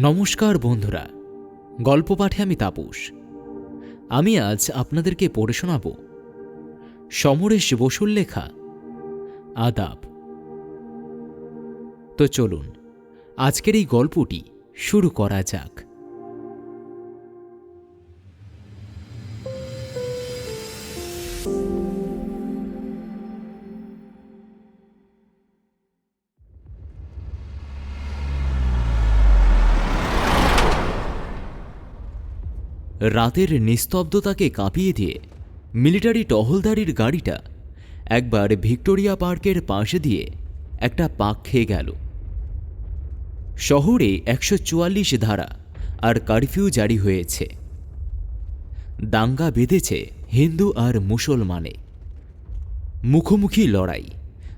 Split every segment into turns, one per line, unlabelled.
নমস্কার বন্ধুরা, গল্প পাঠে আমি তাপস। আমি আজ আপনাদেরকে পড়ে শোনাব সমরেশ বসুর লেখা আদাব। তো চলুন, আজকের এই গল্পটি শুরু করা যাক। রাতের নিস্তব্ধতাকে কাঁপিয়ে দিয়ে মিলিটারি টহলদারির গাড়িটা একবার ভিক্টোরিয়া পার্কের পাশে দিয়ে একটা পাক খেয়ে গেল। শহরে একশো চুয়াল্লিশ ধারা আর কারফিউ জারি হয়েছে। দাঙ্গা বেঁধেছে হিন্দু আর মুসলমানে। মুখোমুখি লড়াই,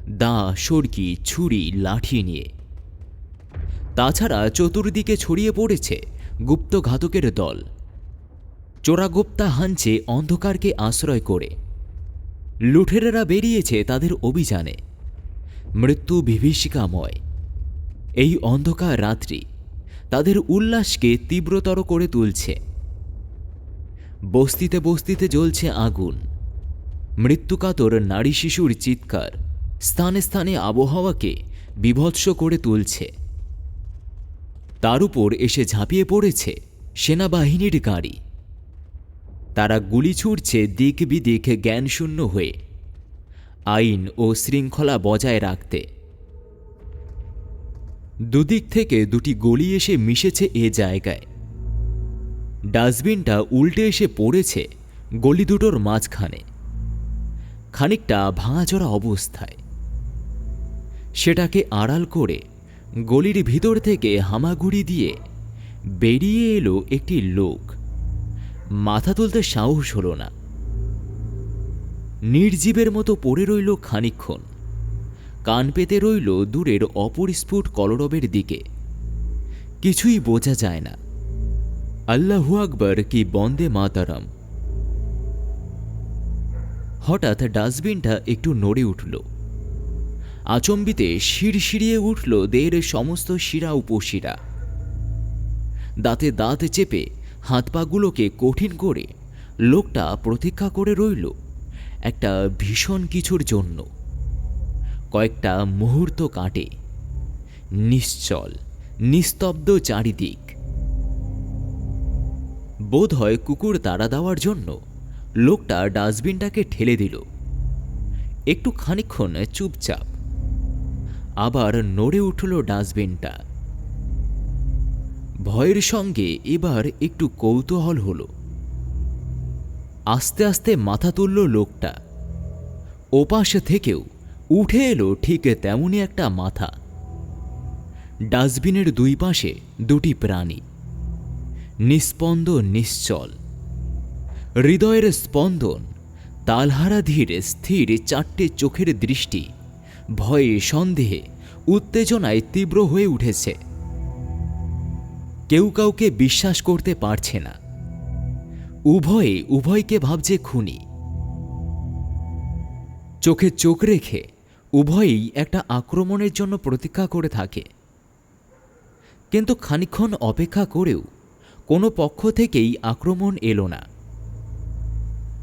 দা সড়কি ছুরি, লাঠি নিয়ে। তাছাড়া চতুর্দিকে ছড়িয়ে পড়েছে গুপ্তঘাতকের দল। চোরাগোপ্তা হানছে অন্ধকারকে আশ্রয় করে। লুঠেরেরা বেরিয়েছে তাদের অভিযানে। মৃত্যু বিভীষিকাময়। এই অন্ধকার রাত্রি তাদের উল্লাসকে তীব্রতর করে তুলছে। বস্তিতে বস্তিতে জ্বলছে আগুন। মৃত্যুকাতর নারী শিশুর চিৎকার স্থানে স্থানে আবহাওয়াকে বিভৎস করে তুলছে। তার উপর এসে ঝাঁপিয়ে পড়েছে সেনাবাহিনীর গাড়ি। তারা গুলি ছুটছে দিক বিদিক জ্ঞানশূন্য হয়ে। আইন ও শৃঙ্খলা বজায় রাখতে। দুদিক থেকে দুটি গলি এসে মিশেছে এ জায়গায়। ডাস্টবিনটা উল্টে এসে পড়েছে গলি দুটোর মাঝখানে। খানিকটা ভাঙাচোরা অবস্থায়। সেটাকে আড়াল করে গলির ভিতর থেকে হামাগুড়ি দিয়ে বেরিয়ে এলো একটি লোক। মাথা তুলতে সাহস হলো না। নির্জীবের মতো পড়ে রইল খানিক্ষণ কান পেতে রইল দূরের অপরিস্ফুট কলরবের দিকে। কিছুই বোঝা যায় না। আল্লাহু আকবর, কি বন্দে মাতারাম। হঠাৎ ডাস্টবিনটা একটু নড়ে উঠল। আচম্বিতে শিরশিরিয়ে উঠল দেহের সমস্ত শিরা উপশিরা। দাঁতে দাঁত চেপে হাত পাগুলোকে কঠিন করে লোকটা প্রতীক্ষা করে রইল একটা ভীষণ কিছুর জন্য। কয়েকটা মুহূর্ত কাটে। নিশ্চল, নিস্তব্ধ চারিদিক। বোধ হয় কুকুর তাড়া দেওয়ার জন্য লোকটা ডাস্টবিনটাকে ঠেলে দিল। একটু খানিক্ষণ চুপচাপ। আবার নড়ে উঠল ডাস্টবিনটা। ভয়ের সঙ্গে এবার একটু কৌতূহল হল। আস্তে আস্তে মাথা তুলল লোকটা। ওপাশ থেকেও উঠে এলো ঠিক তেমনই একটা মাথা। ডাস্টবিনের দুই পাশে দুটি প্রাণী। নিস্পন্দ নিশ্চল। হৃদয়ের স্পন্দন, তালহারা ধীর, স্থির, চারটে চোখের দৃষ্টি, ভয়ে, সন্দেহে, উত্তেজনায় তীব্র হয়ে উঠেছে। কেউ কাউকে বিশ্বাস করতে পারছে না। উভয়ে, উভয়কে ভাবছে খুনি। চোখে চোখ রেখে উভয়েই একটা আক্রমণের জন্য প্রতীক্ষা করে থাকে। কিন্তু খানিক্ষণ অপেক্ষা করেও কোনো পক্ষ থেকেই আক্রমণ এলো না।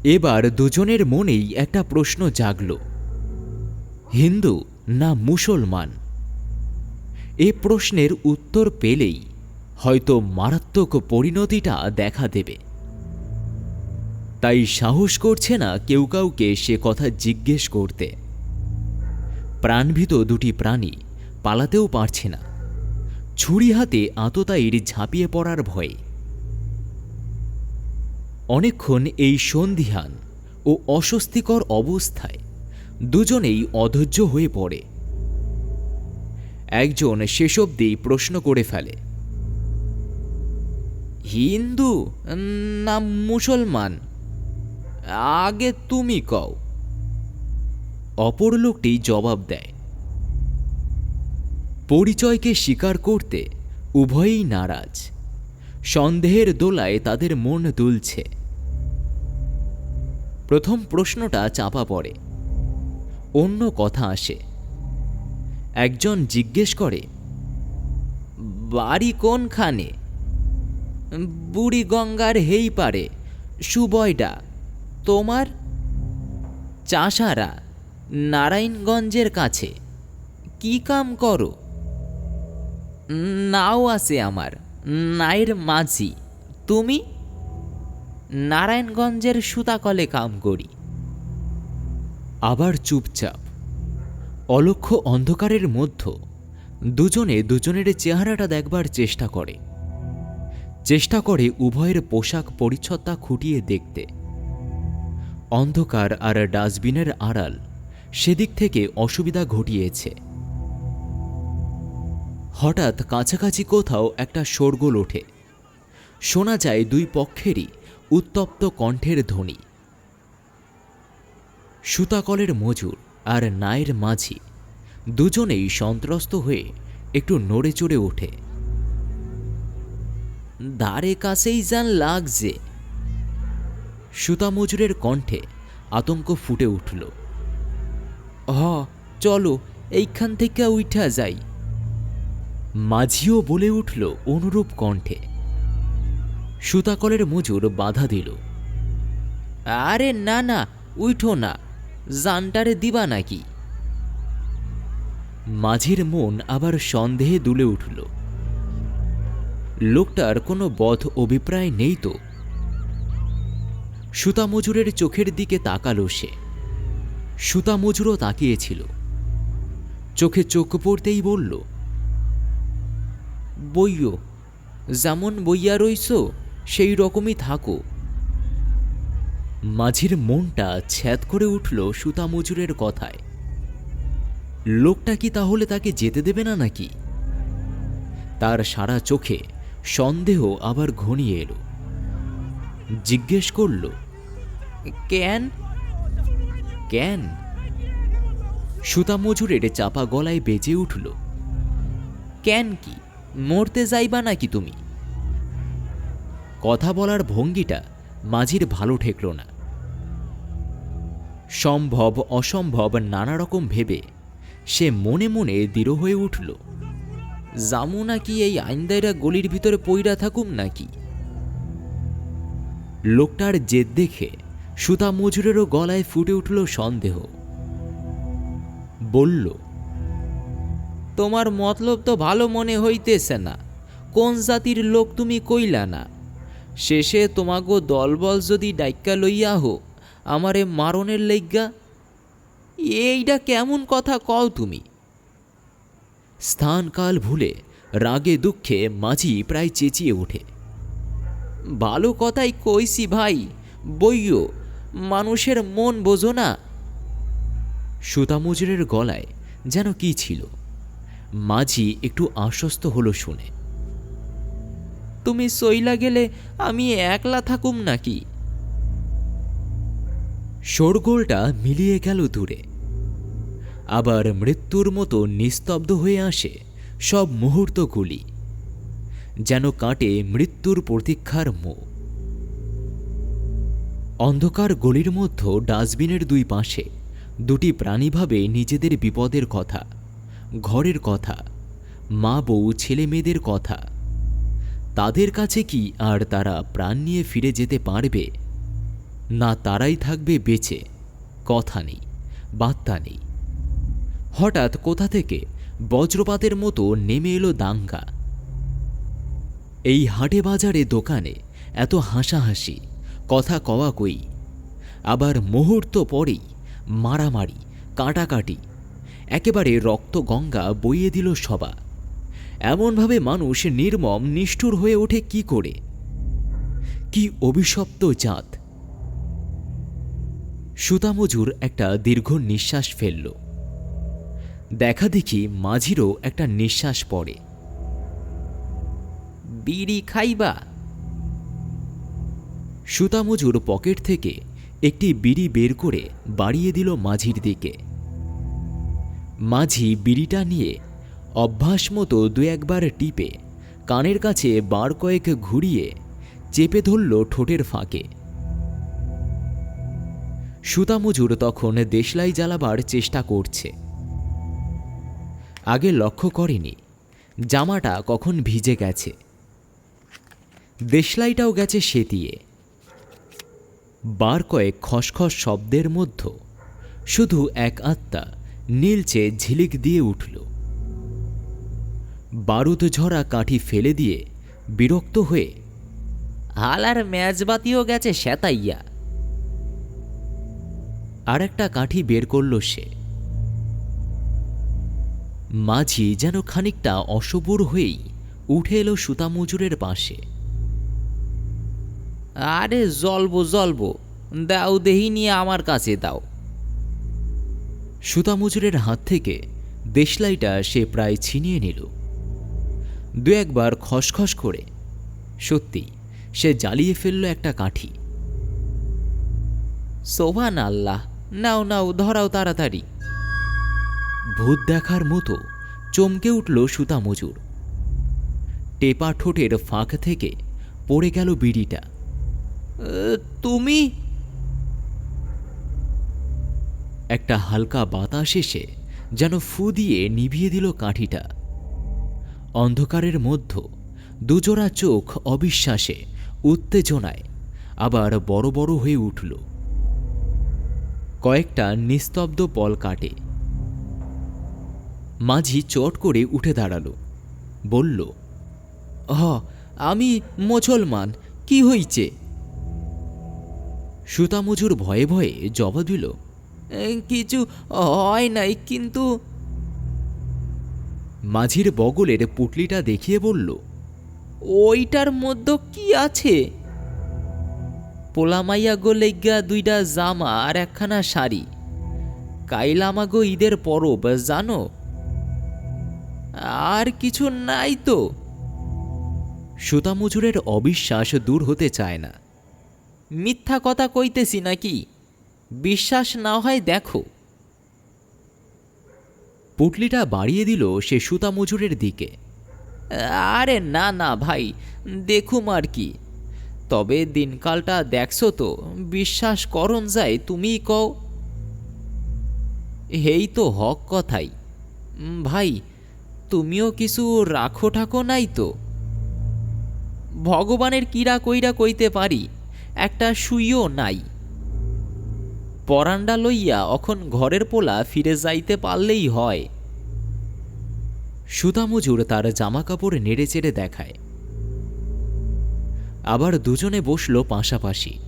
এবার দুজনের মনেই একটা প্রশ্ন জাগল। হিন্দু না মুসলমান? এ প্রশ্নের উত্তর পেলেই হয়তো মারাত্মক পরিণতিটা দেখা দেবে। তাই সাহস করছে না কেউ কাউকে সে কথা জিজ্ঞেস করতে। প্রাণভীত দুটি প্রাণী পালাতেও পারছে না। ছুরি হাতে আততায়ীর ঝাঁপিয়ে পড়ার ভয়ে। অনেকক্ষণ এই সন্ধিহান ও অস্বস্তিকর অবস্থায় দুজনেই অধৈর্য হয়ে পড়ে। একজন শেষ অবধি প্রশ্ন করে ফেলে। হিন্দু? না, মুসলমান। আগে তুমি কও। অপর লোকটি জবাব দেয়। পরিচয়কে স্বীকার করতে উভয়েই নারাজ। সন্দেহের দোলায় তাদের মন দুলছে। প্রথম প্রশ্নটা চাপা পড়ে। অন্য কথা আসে। একজন জিজ্ঞেস করে, বাড়ি কোনখানে? বুড়ি গঙ্গার হেই পারে সুবয়ডা, তোমার? চাষারা, নারায়ণগঞ্জের কাছে, কি কাম করো? নাও আছে আমার নাইর মাঝি, তুমি? নারায়ণগঞ্জের সুতাকলে কাম করি। আবার চুপচাপ, অলক্ষ অন্ধকারের মধ্য, দুজনে দুজনের চেহারাটা দেখবার চেষ্টা করে। চেষ্টা করে উভয়ের পোশাক পরিচ্ছদটা খুঁটিয়ে দেখতে। অন্ধকার আর ডাস্টবিনের আড়াল সেদিক থেকে অসুবিধা ঘটিয়েছে। হঠাৎ কাছাকাছি কোথাও একটা শোরগোল ওঠে। শোনা যায় দুই পক্ষেরই উত্তপ্ত কণ্ঠের ধ্বনি। সুতাকলের মজুর আর নায়ের মাঝি দুজনেই সন্ত্রস্ত হয়ে একটু নড়ে চড়ে ওঠে। ধারে কাছেই যান লাগছে সুতা মজুরের কণ্ঠে আতঙ্ক ফুটে উঠল। হ, চলো, এইখান থেকে উঠা যাই। মাঝিও বলে উঠল অনুরূপ কণ্ঠে। সুতাকলের মজুর বাধা দিল। আরে না না উঠো না, জানটারে দিবা নাকি? মাঝির মন আবার সন্দেহে দুলে উঠল। লোকটার কোনো বধ অভিপ্রায় নেই তো। সুতা মজুরের চোখের দিকে তাকালো সে। সুতা মজুরও তাকিয়েছিল। চোখে চোখ পড়তেই বলল বইও যেমন বইয়া রইছ, সেই রকমই থাকো। মাঝির মনটা ছ্যাদ করে উঠল সুতা মজুরের কথায়। লোকটা কি তাহলে তাকে যেতে দেবে না নাকি? তার সারা চোখে সন্দেহ আবার ঘনিয়ে এলো। জিজ্ঞেস করল, কেন? কেন? সুতা মজুরের চাপা গলায় বেজে উঠল, কেন কি? মরতে যাইবা নাকি তুমি? কথা বলার ভঙ্গিটা মাঝির ভালো ঠেকল না। সম্ভব, অসম্ভব নানা রকম ভেবে সে মনে মনে দৃঢ় হয়ে উঠল জামু নাকি এই আইনদাইরা গলির ভিতরে পইরা থাকুম নাকি? লোকটার জেদ দেখে সুতা মজুরেরও গলায় ফুটে উঠল সন্দেহ। বলল, তোমার মতলব তো ভালো মনে হইতেছে না। কোন জাতির লোক তুমি কইলা না? শেষে তোমাগো দলবল যদি ডাইক্কা লইয়া হো, আমারে মারণের লইগা এইটা কেমন কথা কও তুমি? স্থানকাল ভুলে, রাগে দুঃখে মাঝি প্রায় চেঁচিয়ে ওঠে। ভালো কথাই কইছি ভাই বইও মানুষের মন বোঝো না। সুতামুজুরের গলায় যেন কি ছিল। মাঝি একটু আশ্বস্ত হলো শুনে। তুমি সইলা গেলে আমি একলা থাকুম নাকি? শোরগোলটা মিলিয়ে গেল দূরে। আবার মৃত্যুর মতো নিস্তব্ধ হয়ে আসে সব মুহূর্তগুলি, যেন কাটে মৃত্যুর প্রতীক্ষার মুখ অন্ধকার গলির মধ্যে ডাস্টবিনের দুই পাশে দুটি প্রাণী ভাবে নিজেদের বিপদের কথা, ঘরের কথা, মা বউ, ছেলে মেয়েদের কথা। তাদের কাছে কি আর তারা প্রাণ নিয়ে ফিরে যেতে পারবে? না তারাই থাকবে বেঁচে, কথা নেই, বার্তা নেই। হঠাৎ কোথা থেকে বজ্রপাতের মতো নেমে এলো দাঙ্গা। এই হাটে বাজারে দোকানে এত হাসাহাসি, কথা কওয়া কই? আবার মুহূর্ত পরেই মারামারি, কাটাকাটি, একেবারে রক্ত গঙ্গা বইয়ে দিল সবা এমনভাবে মানুষ নির্মম, নিষ্ঠুর হয়ে ওঠে কি করে? কি অভিশপ্ত জাত? সুতামজুর একটা দীর্ঘ নিঃশ্বাস ফেলল। দেখা দেখি মাঝিরও একটা নিঃশ্বাস পড়ে। বিড়ি খাইবা? সুতামজুর পকেট থেকে একটি বিড়ি বের করে বাড়িয়ে দিল মাঝির দিকে। মাঝি বিড়িটা নিয়ে অভ্যাস মতো দু একবার টিপে কানের কাছে বার কয়েক ঘুরিয়ে চেপে ধরল ঠোঁটের ফাঁকে। সুতামজুর তখন দেশলাই জ্বালাবার চেষ্টা করছে। আগে লক্ষ্য করেনি। জামাটা কখন ভিজে গেছে। দেশলাইটাও গেছে সেতিয়ে বার কয়েক খসখস শব্দের মধ্য শুধু এক আত্মা নীলচে ঝিলিক দিয়ে উঠল। বারুদ ঝরা কাঠি ফেলে দিয়ে বিরক্ত হয়ে, হালার ম্যাচবাতিও গেছে শ্যাতাইয়া আর একটা কাঠি বের করল সে। মাঝি যেন খানিকটা অসবুর হয়েই উঠে এলো সুতা মজুরের পাশে। আরে জলবো জলবো, দাও দেহি নিয়ে আমার কাছে, দাও। সুতা মজুরের হাত থেকে দেশলাইটা সে প্রায় ছিনিয়ে নিল। দু একবার খসখস করে সত্যি সে জ্বালিয়ে ফেলল একটা কাঠি। সোভান আল্লাহ, নাও নাও, ধরাও তাড়াতাড়ি। ভূত দেখার মতো চমকে উঠল সুতা মজুর। টেপা ঠোঁটের ফাঁক থেকে পড়ে গেল বিড়িটা। তুমি? একটা হালকা বাতাস এসে যেন ফু দিয়ে নিভিয়ে দিল কাঠিটা। অন্ধকারের মধ্য দুজোড়া চোখ অবিশ্বাসে, উত্তেজনায় আবার বড় বড় হয়ে উঠল। কয়েকটা নিস্তব্ধ পল কাটে। মাঝি চট করে উঠে দাঁড়াল। বলল হ আমি মুসলমান, কি হইছে? সুতামজুর ভয়ে ভয়ে জবাব দিল কিছু হয় নাই কিন্তু মাঝির বগলের পুটলিটা দেখিয়ে বলল, ওইটার মধ্যে কি আছে? পোলামাইয়া গো লেগা দুইটা জামা আর একখানা শাড়ি। কাইলামাগো ঈদের পরব, জানো? আর কিছু নাই তো। সুতামজুরের অবিশ্বাস দূর হতে চায় না। মিথ্যা কথা কইতেছি নাকি? বিশ্বাস না হয় দেখো। পুটলিটা বাড়িয়ে দিল সে সুতা মজুরের দিকে। আরে না না ভাই, দেখুম আর কি। তবে দিনকালটা দেখছ তো, বিশ্বাস করন যায়, তুমিই কও। হেই তো হক কথাই। ভাই তুমিও কিছু রাখো ঠাকো নাই তো? ভগবানের কিরা কইরা কইতে পারি, একটা সুইও নাই। পরান্ডা লইয়া অখন ঘরের পোলা ফিরে যাইতে পারলেই হয়। সুতামজুর তার জামা কাপড় নেড়ে চেড়ে দেখায়। আবার দুজনে বসল পাশাপাশি।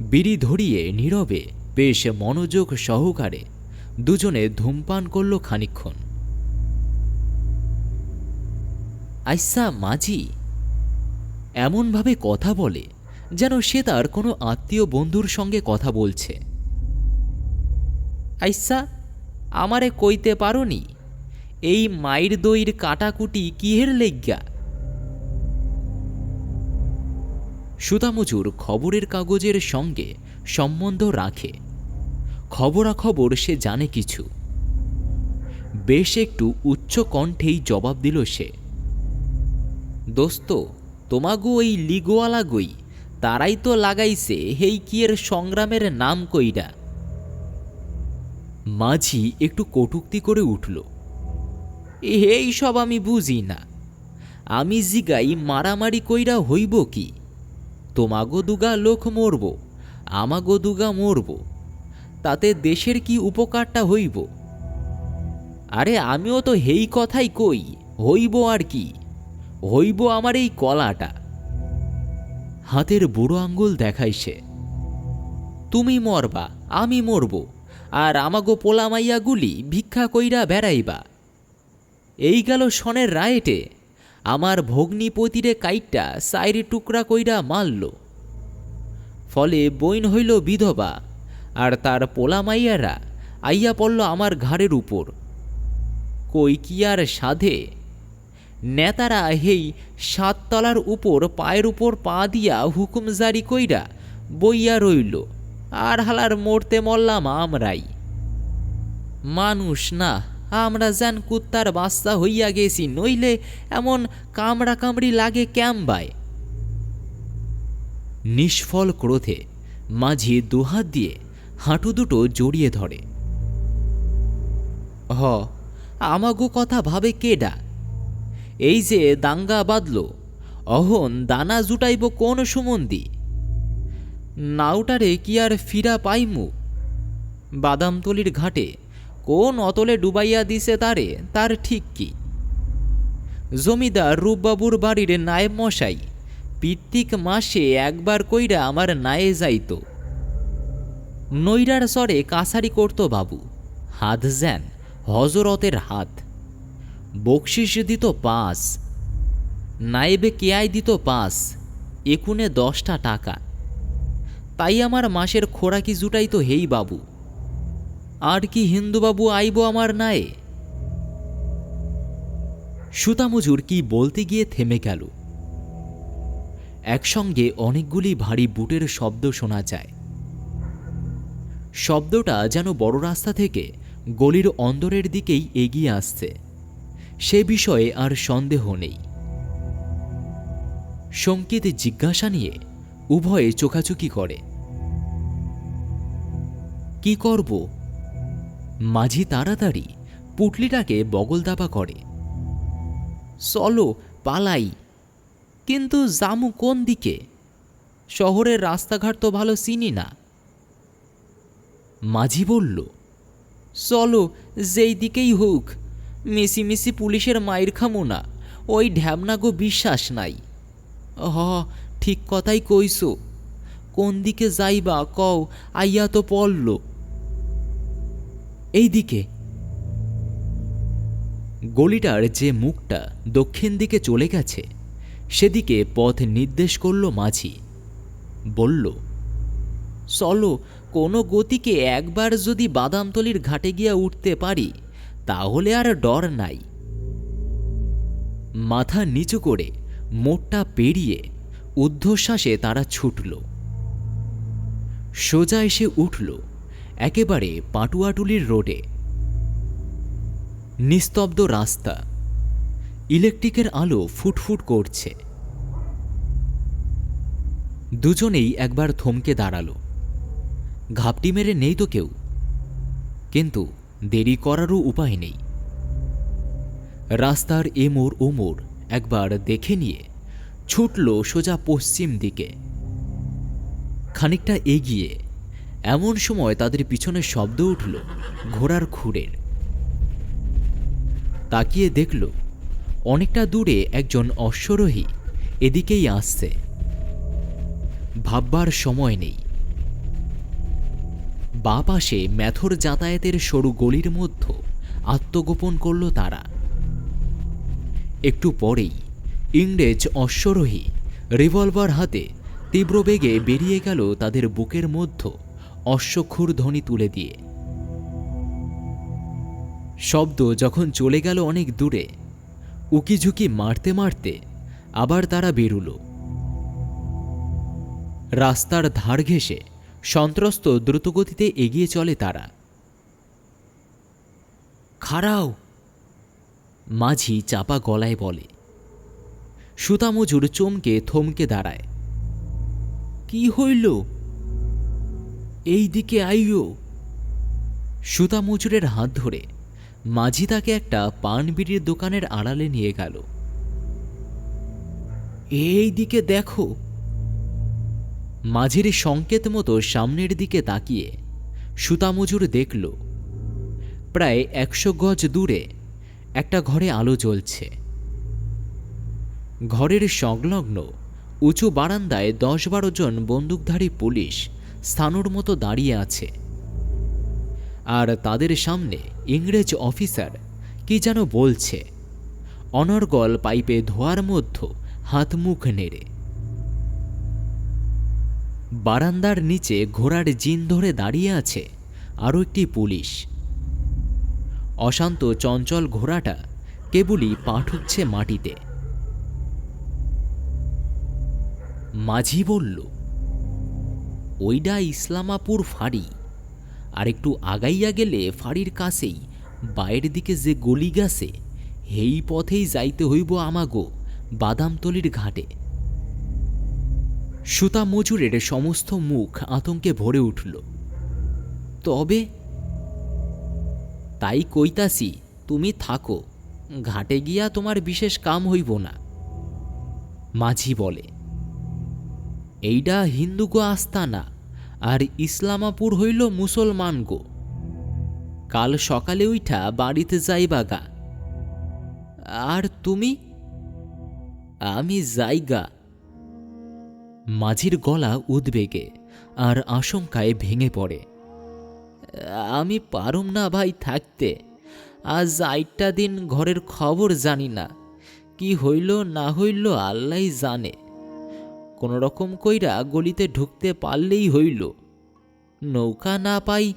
বিড়ি ধরিয়ে নীরবে বেশ মনোযোগ সহকারে দুজনে ধূমপান করল খানিক্ষণ আইসা মাঝি এমনভাবে কথা বলে যেন সে তার কোনো আত্মীয় বন্ধুর সঙ্গে কথা বলছে। আইসা, আমারে কইতে পারোনি, এই মাইর দইর কাটাকুটি কিহের লেজ্ঞা সুতামজুর খবরের কাগজের সঙ্গে সম্বন্ধ রাখে। খবরাখবর সে জানে কিছু। বেশ একটু উচ্চ কণ্ঠেই জবাব দিল সে। দোস্ত, তোমাগো ওই লিগোয়ালা গই, তারাই তো লাগাইছে হেই কিয়ের সংগ্রামের নাম কইরা। মাঝি একটু কটুক্তি করে উঠল। এই সব আমি বুঝি না। আমি জিগাই মারামারি কইরা হইব কি? তোমাগো দুগা লোক মরব, আমাগো দুগা মরব। তাতে দেশের কি উপকারটা হইব? আরে আমিও তো হেই কথাই কই, হইব আর কি। হইব আমার এই কলাটা। হাতের বুড়ো আঙ্গুল দেখাই সে। তুমি মরবা, আমি মরব, আর আমাগো পোলামাইয়াগুলি ভিক্ষা কইরা বেড়াইবা। এই গেল সনের রায়েটে, আমার ভগ্নিপতিরে কাইটটা সাইরে টুকরা কইরা মারল। ফলে বইন হইল বিধবা, আর তার পোলামাইয়ারা আইয়া পড়ল আমার ঘাড়ের উপর। কই কি আর সাধে? নেতারা হেই সাততলার উপর পায়ের উপর পা দিয়া হুকুম জারি কইরা বইয়া রইল, আর হালার মরতে মরলাম আমরাই। মানুষ না, আমরা যেন কুত্তার বাস্তা হইয়া গেছি, নইলে এমন কামড়া কামড়ি লাগে ক্যাম্বায় নিষ্ফল ক্রোধে মাঝি দুহাত দিয়ে হাঁটু দুটো জড়িয়ে ধরে। হ, আমাগো কথা ভাবে কেডা? এই যে দাঙ্গা বাঁধল, অহন দানা জুটাইব কোন সুমন্দি? নাউটারে কি আর ফিরা পাইমু? বাদামতলির ঘাটে কোন অতলে ডুবাইয়া দিছে তারে, তার ঠিক কি? জমিদার রূপবাবুর বাড়ির নায়েব মশাই, পিত্তিক মাসে একবার কইরা আমার নায়ে যাইত। নৈরার স্বরে কাছারি করত বাবু, হাত যেন হজরতের হাত। বকশিস দিত পাঁচ নায়েবে কেয়াই দিত পাঁচ, একুনে দশটা টাকা। তাই আমার মাসের খোরাকি জুটাই তো হেই বাবু, আর কি হিন্দুবাবু আইব আমার নায়ে? সুতামজুর কি বলতে গিয়ে থেমে গেল। একসঙ্গে অনেকগুলি ভারী বুটের শব্দ শোনা যায়। শব্দটা যেন বড় রাস্তা থেকে গলির অন্দরের দিকেই এগিয়ে আসছে। সে বিষয়ে আর সন্দেহ নেই। সংকেত জিজ্ঞাসা নিয়ে উভয়ে চোখাচুকি করে। কি করব? মাঝি তাড়াতাড়ি পুটলিটাকে বগল দাবা করে। চলো, পালাই। কিন্তু জামু কোন দিকে? শহরের রাস্তাঘাট তো ভালো চিনি না। মাঝি বলল, চলো, যেই দিকেই হোক। মিশি পুলিশের মায়ের খামো না ওই ঢ্যাবনাগো বিশ্বাস নাই। হ ঠিক কথাই কইছো। কোন দিকে যাইবা কও, আইয়া তো পড়ল। এই দিকে গলিটার যে মুখটা দক্ষিণ দিকে চলে গেছে, সেদিকে পথ নির্দেশ করল মাঝি। বলল, চলো, কোনো গতিকে একবার যদি বাদামতলির ঘাটে গিয়া উঠতে পারি তাহলে আর ডর নাই। মাথা নিচু করে মোটটা পেরিয়ে ঊর্ধ্বশ্বাসে তারা ছুটল। সোজা এসে উঠল একেবারে পাটুয়াটুলির রোডে। নিস্তব্ধ রাস্তা। ইলেকট্রিকের আলো ফুটফুট করছে। দুজনেই একবার থমকে দাঁড়াল। ঘাপটি মেরে নেই তো কেউ। কিন্তু দেরি করারও উপায় নেই। রাস্তার এমোর ওমোর একবার দেখে নিয়ে ছুটল সোজা পশ্চিম দিকে। খানিকটা এগিয়ে এমন সময় তাদের পিছনে শব্দ উঠল ঘোড়ার খুঁড়ের। তাকিয়ে দেখল অনেকটা দূরে একজন অশ্বরোহী এদিকেই আসছে। ভাববার সময় নেই। বা পাশে ম্যাথর যাতায়াতের সরু গলির মধ্যে আত্মগোপন করল তারা। একটু পরেই ইংরেজ অশ্বরোহী রিভলভার হাতে তীব্র বেগে বেরিয়ে গেল তাদের বুকের মধ্য অশ্বক্ষুর ধ্বনি তুলে দিয়ে। শব্দ যখন চলে গেল অনেক দূরে, উকিঝুঁকি মারতে মারতে আবার তারা বেরুল। রাস্তার ধার ঘেঁষে সন্ত্রস্ত দ্রুতগতিতে এগিয়ে চলে তারা। খাড়াও! মাঝি চাপা গলায় বলে। সুতামজুর চমকে থমকে দাঁড়ায়। কি হইল? এই দিকে আইও সুতামজুরের হাত ধরে মাঝি তাকে একটা পান বিড়ির দোকানের আড়ালে নিয়ে গেল। এই দিকে দেখো! মাঝির সংকেত মতো সামনের দিকে তাকিয়ে সুতামজুর দেখল, প্রায় একশো গজ দূরে একটা ঘরে আলো জ্বলছে। ঘরের সংলগ্ন উঁচু বারান্দায় দশ বারো জন বন্দুকধারী পুলিশ স্থানুর মতো দাঁড়িয়ে আছে। আর তাদের সামনে ইংরেজ অফিসার কি যেন বলছে, অনর্গল পাইপে ধোয়ার মধ্য হাত মুখ নেড়ে। বারান্দার নিচে ঘোড়ার জিন ধরে দাঁড়িয়ে আছে, আরও একটি পুলিশ। অশান্ত চঞ্চল ঘোড়াটা কেবলই পা ঠুকছে মাটিতে। মাঝি বলল, ওইডা ইসলামাপুর ফাঁড়ি। আর একটু আগাইয়া গেলে ফাঁড়ির কাছেই বাইরের দিকে যে গলি গেছে হেই পথেই যাইতে হইব আমাগো বাদামতলির ঘাটে। সুতা মজুরের সমস্ত মুখ আতঙ্কে ভরে উঠল। তবে তাই কইতাসি তুমি থাকো, ঘাটে গিয়া তোমার বিশেষ কাম হইব না, মাঝি বলে। এইডা হিন্দু গো আস্তানা, আর ইসলামাপুর হইল মুসলমান গো। কাল সকালে উইঠা বাড়িতে যাইবা গা। আর তুমি? আমি যাইগা। মাঝির গলা উদ্বেগে আর আশঙ্কায় ভেঙে পড়ে। আমি পারুম না ভাই থাকতে। আজ আইটা দিন ঘরের খবর জানি না। কি হইল না হইল আল্লাহ জানে। কোন রকম কইরা গলিতে ঢুকতে পারলেই হইল। নৌকা না পাই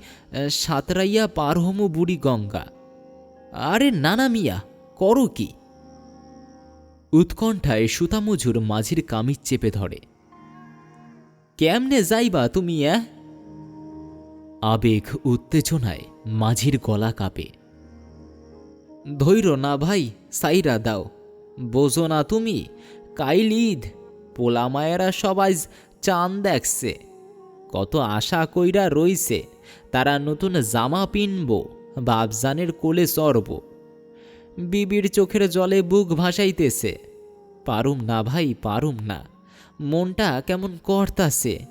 সাঁতরাইয়া পার হমু বুড়ি গঙ্গা। আরে নানা মিয়া, করো কি? উৎকণ্ঠায় সুতামজুর মাঝির কামিজ চেপে ধরে। কেমনে যাইবা তুমি, অ্যাঁ? আবেগ উত্তেজনায় মাঝির গলা কাঁপে। ধৈর না ভাই, সাইরা দাও। বোঝো না তুমি কাইল ঈদ পোলা মায়েরা সবাই চান দেখছে। কত আশা কইরা রইছে, তারা নতুন জামা পিনব, বাপজানের কোলে চড়ব। বিবির চোখের জলে বুক ভাসাইতেছে। পারুম না ভাই, পারুম না। মনটা কেমন করতাছে।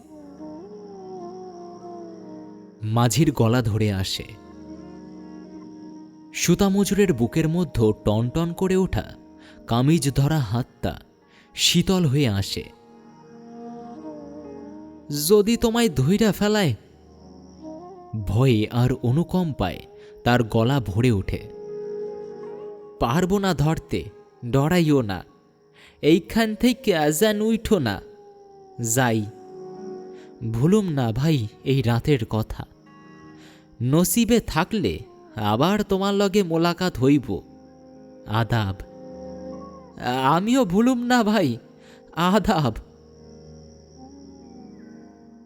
মাঝির গলা ধরে আসে। সুতামজুরের বুকের মধ্য টনটন করে ওঠা কামিজ ধরা হাতটা শীতল হয়ে আসে। যদি তোমায় ধইরা ফেলায়। ভয়ে আর অনুকম্পায় তার গলা ভরে ওঠে। পারব না ধরতে, ডরাইও না। এইখান থেকে আজান উঠো না। যাই। ভুলুম না ভাই এই রাতের কথা। নসিবে থাকলে আবার তোমার লগে মোলাকাত হইব। আদাব। আমিও ভুলুম না ভাই, আদাব।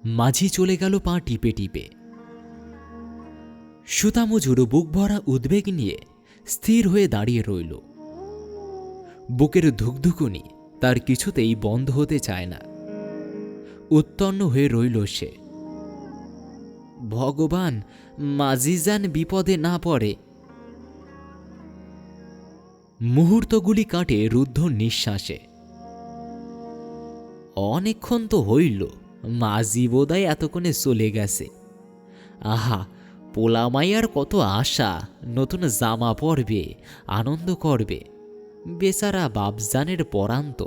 মাঝি চলে গেল পা টিপে টিপে। সুতামজুর বুক ভরা উদ্বেগ নিয়ে স্থির হয়ে দাঁড়িয়ে রইল। বুকের ধুকধুকুনি তার কিছুতেই বন্ধ হতে চায় না। উত্তন্ন হয়ে রইল সে। ভগবান, মাজিজান বিপদে না পড়ে। মুহূর্তগুলি কাটে রুদ্ধ নিঃশ্বাসে। অনেকক্ষণ তো হইল মাঝি বোধহয় এতক্ষণে চলে গেছে। আহা, পোলামাইয়ার কত আশা, নতুন জামা পরবে, আনন্দ করবে। বেচারা বাপজানের পরান্ত।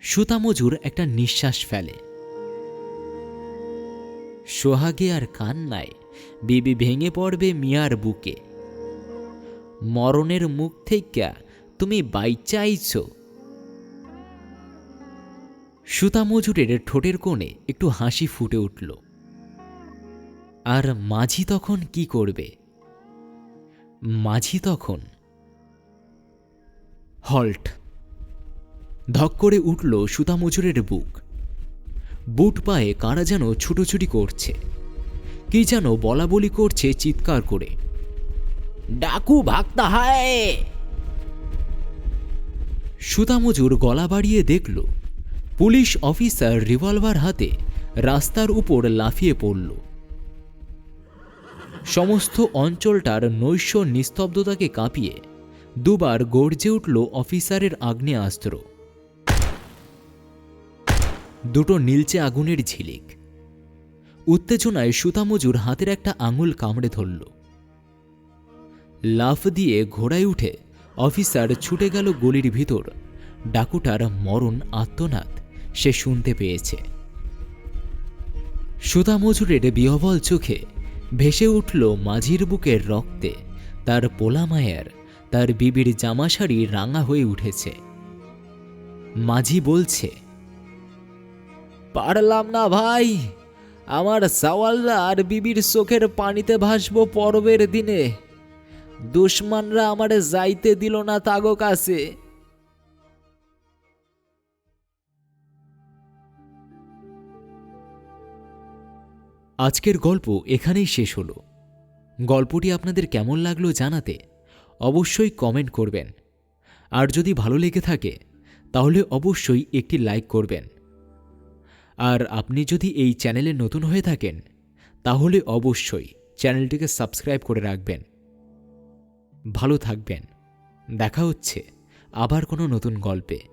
সুতামজুর একটা নিঃশ্বাস ফেলে। সোহাগে আর কান্নায় বিবি ভেঙে পড়বে মিয়ার বুকে। মরণের মুখ থেকে তুমি বাইচা আইছো। সুতামজুরের ঠোঁটের কোণে একটু হাসি ফুটে উঠল। আর মাঝি তখন কি করবে? মাঝি তখন। হল্ট। ধক করে উঠল সুতামজুরের বুক। বুট পায়ে কারা যেন ছুটোছুটি করছে। কি যেন বলা বলি করছে চিৎকার করে। ডাকু ভাগতা হায়! সুতামজুর গলা বাড়িয়ে দেখল, পুলিশ অফিসার রিভলভার হাতে রাস্তার উপর লাফিয়ে পড়ল। সমস্ত অঞ্চলটার নৈশ নিস্তব্ধতাকে কাঁপিয়ে দুবার গর্জে উঠল অফিসারের আগ্নেয়াস্ত্র। দুটো নীলচে আগুনের ঝিলিক। উত্তেজনায় সুতামজুর হাতের একটা আঙুল কামড়ে ধরল। লাফ দিয়ে ঘোড়ায় উঠে অফিসার ছুটে গেল গলির ভিতর। ডাকুটার মরণ আত্মনাদ সে শুনতে পেয়েছে। সুতামজুরের বিহবল চোখে ভেসে উঠল মাঝির বুকের রক্তে। তার পোলা মায়ের, তার বিবির জামাশাড়ি রাঙা হয়ে উঠেছে। মাঝি বলছে, পারলাম না ভাই, আমার সাওয়ালরা আর বিবির চোখের পানিতে ভাসবো পর্বের দিনে। দুশ্মনরা আমারে যাইতে দিল না তাগো কাছে। আজকের গল্প এখানেই শেষ হলো। গল্পটি আপনাদের কেমন লাগল জানাতে অবশ্যই কমেন্ট করবেন। আর যদি ভালো লেগে থাকে, তাহলে অবশ্যই একটি লাইক করবেন। আর আপনি যদি এই চ্যানেলে নতুন হয়ে থাকেন, তাহলে অবশ্যই চ্যানেলটিকে সাবস্ক্রাইব করে রাখবেন। ভালো থাকবেন। দেখা হচ্ছে আবার কোনো নতুন গল্পে।